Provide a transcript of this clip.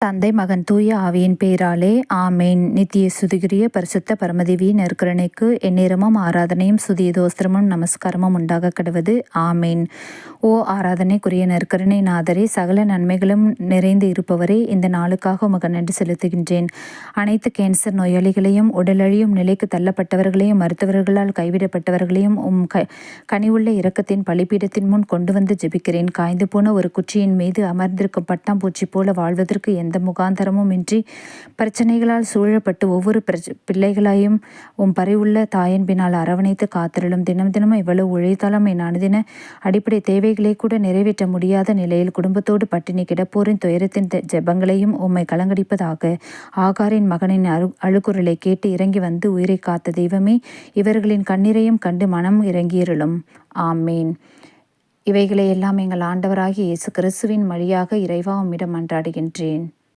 தந்தை மகன் தூய ஆவியின் பேராலே ஆமேன். நித்திய சுதிகிரிய பரிசுத்த பரமதிவி நற்கரணைக்கு எந்நேரமும் ஆராதனையும் சுதிய தோஸ்திரமும் நமஸ்காரமும் உண்டாக கிடுவது. ஆமேன். ஓ ஆராதனைக்குரிய நற்கரணை நாதரே சகல நன்மைகளும் நிறைந்து இருப்பவரே இந்த நாளுக்காக உமக்கு நன்றி செலுத்துகின்றேன். அனைத்து கேன்சர் நோயாளிகளையும் உடலழியும் நிலைக்கு தள்ளப்பட்டவர்களையும் மருத்துவர்களால் கைவிடப்பட்டவர்களையும் உம் க கனிவுள்ள இரக்கத்தின் பலிப்பீடத்தின் முன் கொண்டு வந்து ஜெபிக்கிறேன். காய்ந்து போன ஒரு குச்சியின் மீது அமர்ந்திருக்கும் பட்டாம்பூச்சி போல வாழ்வதற்கு எந்த முகாந்தரமும் இன்றி பிரச்சனைகளால் சூழப்பட்டு ஒவ்வொரு பிள்ளைகளையும் உம் பறிவுள்ள தாயன்பினால் அரவணைத்து காத்திரலும் தினம் தினமும் இவ்வளவு உழைத்தாலும் என் அனுதின அடிப்படை தேவைகளை கூட நிறைவேற்ற முடியாத நிலையில் குடும்பத்தோடு பட்டினி கிடப்போரின் துயரத்தின் ஜெபங்களையும் உம்மை கலங்கடிப்பதாக ஆகாரின் மகனின் அரு அழுக்குரலை கேட்டு இறங்கி வந்து உயிரை காத்த தெய்வமே இவர்களின் கண்ணீரையும் கண்டு மனம் இறங்கியிருளும். ஆமேன். இவைகளை எல்லாம் எங்கள் ஆண்டவராகிய இயேசு கிறிஸ்துவின் வழியாக இறைவா உம்மிடம் மன்றாடுகின்றேன்